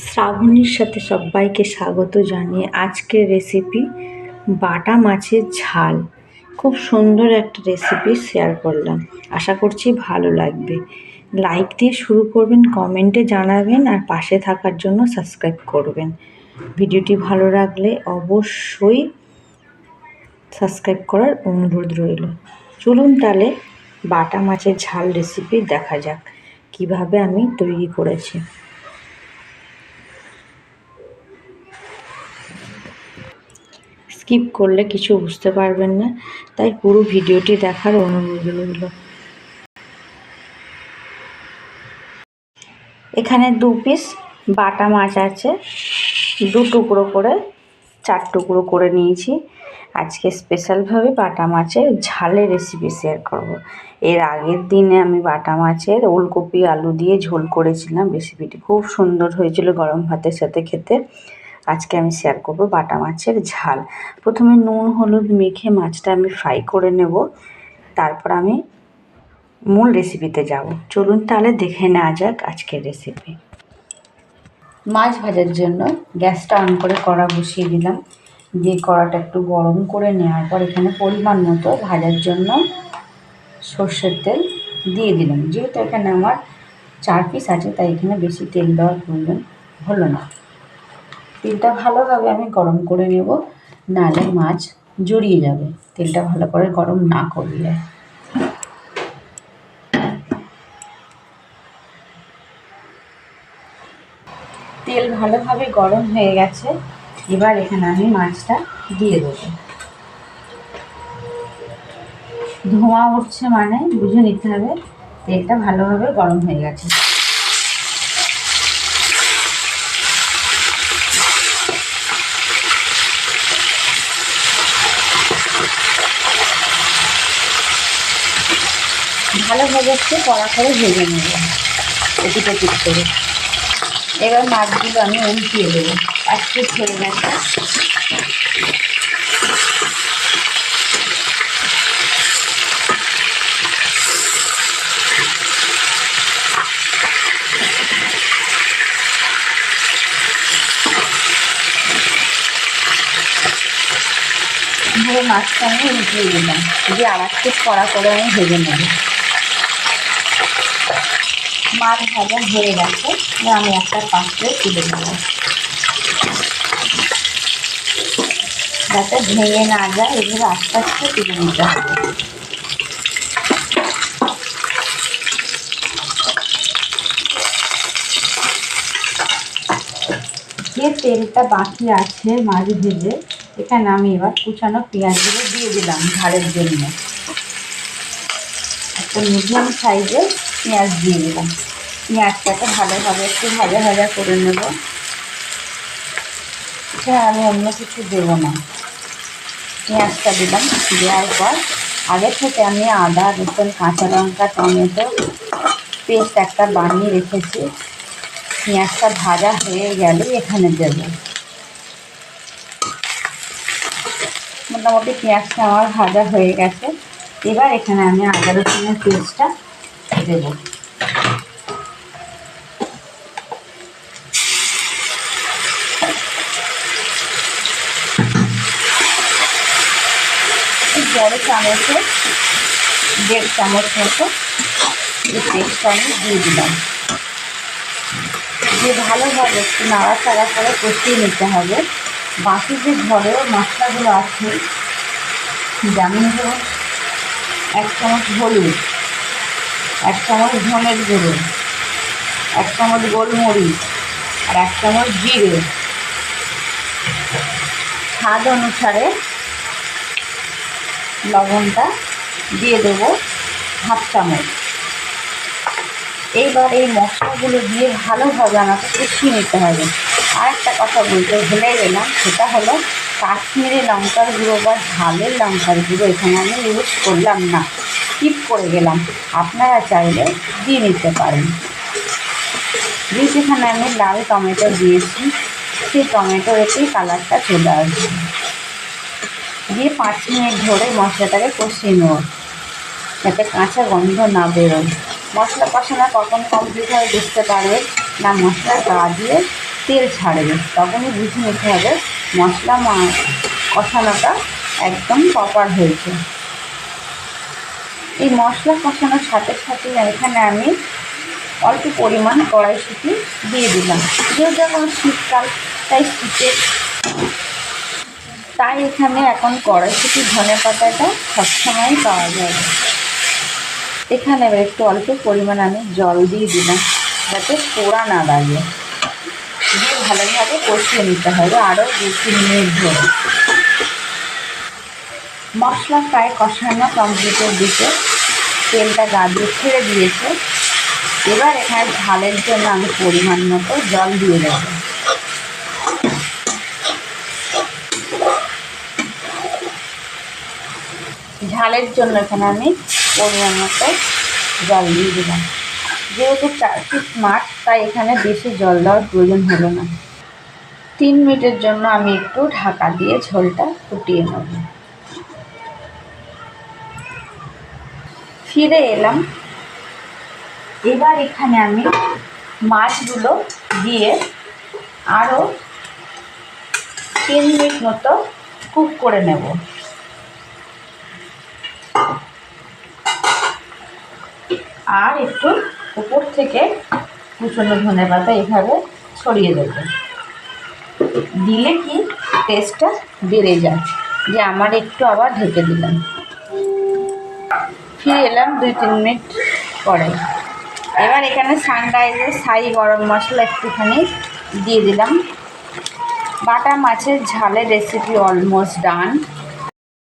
শ্রাবণীর সাথে সবাইকে স্বাগত জানিয়ে আজকের রেসিপি বাটা মাছের ঝাল। খুব সুন্দর একটা রেসিপি শেয়ার করলাম। আশা করছি ভালো লাগবে। লাইক দিয়ে শুরু করবেন কমেন্টে জানাবেন আর পাশে থাকার জন্য সাবস্ক্রাইব করবেন। ভিডিওটি ভালো লাগলে অবশ্যই সাবস্ক্রাইব করার অনুরোধ রইল। চলুন তাহলে বাটা মাছের ঝাল রেসিপি দেখা যাক। কীভাবে আমি তৈরি করেছি। স্কিপ করলে কিছু বুঝতে পারবেন না। তাই পুরো ভিডিওটি দেখার অনুরোধ রইল। এখানে দু পিস বাটা মাছ আছে। দু টুকরো করে, চার টুকরো করে নিয়েছি। আজকে স্পেশালভাবে বাটা মাছের ঝালের রেসিপি শেয়ার করব। এর আগের দিনে আমি বাটা মাছের ওলকপি, আলু দিয়ে ঝোল করেছিলাম। রেসিপিটি খুব সুন্দর হয়েছিল গরম ভাতের সাথে খেতে। আজকে আমি শেয়ার করব বাটা মাছের ঝাল। প্রথমে নুন, হলুদ মেখে মাছটা আমি ফ্রাই করে নেব। তারপর আমি মূল রেসিপিতে যাব। চলুন তাহলে দেখে নেওয়া যাক আজকের রেসিপি মাছ ভাজার জন্য গ্যাসটা অন করে কড়া বসিয়ে দিলাম। দিয়ে কড়াটা একটু গরম করে নেওয়ার পর এখানে পরিমাণ মতো ভাজার জন্য সর্ষের তেল দিয়ে দিলাম। যেহেতু এখানে আমার চার পিস আছে, তাই এখানে বেশি তেল দেওয়ার প্রয়োজন হলো না। তেলটা ভালোভাবে আমি গরম করে নেব নাহলে মাছ জড়িয়ে যাবে। তেলটা ভালো করে গরম না করলে। তেল ভালোভাবে গরম হয়ে গেছে, এবার এখানে আমি মাছটা দিয়ে দেবো। ধোঁয়া উঠছে মানে বুঝে নিতে হবে, তেলটা ভালোভাবে গরম হয়ে গেছে। ভালোভাবে একটু কড়া করে ভেজে নেব। এদিক ওদিক করে। এবার মাছগুলো আমি উল্টিয়ে দেবো। এক পিস হয়ে গেছে মাছটা আমি উল্টিয়ে দিলাম। দিয়ে আর একটু কড়া করে আমি ভেজে নেব। মাছ ভাজা হয়ে গেছে। আমি একটা পাত্রে তুলে নেব। যাতে ভেঙে না যায় এগুলো আস্তে আস্তে তুলে নিতে হবে। যে তেলটা বাকি আছে মাছ ভেজে, এখানে আমি এবার কুচানো পেঁয়াজগুলো দিয়ে দিলাম ঝালের জন্য। একটা মিডিয়াম সাইজের পেঁয়াজ দিয়ে দিলাম। পেঁয়াজটাকে ভালোভাবে একটু ভাজা ভাজা করে নেব। হ্যাঁ আমি অন্য কিছু দেব না। পেঁয়াজটা দিলাম দেওয়ার পর আগে থেকে আমি আদা, রসুন, কাঁচা লঙ্কা, টমেটো পেস্ট একটা বানিয়ে রেখেছি। পেঁয়াজটা ভাজা হয়ে গেলে এখানে দেব। মোটামুটি পেঁয়াজটা আমার ভাজা হয়ে গেছে। এবার এখানে আমি আদা, রসুনের পেস্টটা দেবো। বড় চামচে দেড় চামচ মতো আমি দিয়ে দিলাম। দিয়ে ভালোভাবে একটু নাড়াচাড়া করে কষিয়ে নিতে হবে। বাকি যে ঘরেও মশলাগুলো আছে, যেমন এক চামচ হলুদ এক চামচ ধনের গুঁড়ো, এক চামচ গোলমরিচ, আর এক চামচ জিরে। স্বাদ অনুসারে লবণটা দিয়ে দেবো হাফ চামচ। এইবার এই মশলাগুলো দিয়ে ভালোভাবে আমাকে কষিয়ে নিতে হবে। আর একটা কথা বলতে ভুলে গেলাম, সেটা হলো কাশ্মীরি লঙ্কার গুঁড়ো বা ঝালের লঙ্কার গুঁড়ো এখানে আমি ইউজ করলাম না। স্কিপ করে গেলাম। আপনারা চাইলে দিয়ে নিতে পারেন। দিয়ে যেখানে আমি লাল টমেটো দিয়েছি, সেই টমেটোর একটি কালারটা চলে আসবে। দিয়ে পাঁচ মিনিট ধরে মশলাটাকে কষিয়ে নেব, যাতে কাঁচা গন্ধ না বেরোয়। মশলা কষানো কখন কমপ্লিট হয়ে বুঝতে পারবে না, মশলা গা দিয়ে তেল ছাড়বে। তখনই বুঝে নিতে হবে মশলা মা- কষানোটা একদম প্রপার হয়েছে। এই মশলা কষানোর সাথে সাথে এখানে আমি অল্প পরিমাণ কড়াইশুঁটি দিয়ে দিলাম। যেহেতু এখন শীতকাল, তাই শীতে তাই এখানে এখন কড়াইশুঁটি ধনে পাতাটা সবসময় পাওয়া যায়। এখানে এবার একটু অল্প পরিমাণ আমি জল দিয়ে দিলাম যাতে পোড়া না লাগে। দিয়ে ভালোভাবে কষিয়ে নিতে হবে আরও দু তিন মিনিট ধরে। মশলা প্রায় কষানো কমপ্লিটের দিকে তেলটা গা দিয়ে ছেড়ে দিয়েছে। এবার এখানে ঝালের জন্য আমি পরিমাণ মতো জল দিয়ে দেবো। ঝালের জন্য এখানে আমি পরিমাণ মতো জল দিয়ে দিলাম। যেহেতু চার পিস মাছ তাই এখানে বেশি জল দেওয়ার প্রয়োজন হলো না। তিন মিনিটের জন্য আমি একটু ঢাকা দিয়ে ঝোলটা ফুটিয়ে নেব। ফিরে এলাম। এবার এখানে আমি মাছগুলো দিয়ে আরও তিন মিনিট মতো কুক করে নেব। আর একটু উপর থেকে কুচনো ধনে পাতা এভাবে ছড়িয়ে দেবো। দিলে কি টেস্টটা বেড়ে যায়। যে আমার একটু আবার ঢেকে দিলাম। ফিরে এলাম দুই, তিন মিনিট পরে। এবার এখানে সানরাইজের সাই গরম মশলা একটুখানি দিয়ে দিলাম। বাটা মাছের ঝালের রেসিপি অলমোস্ট ডান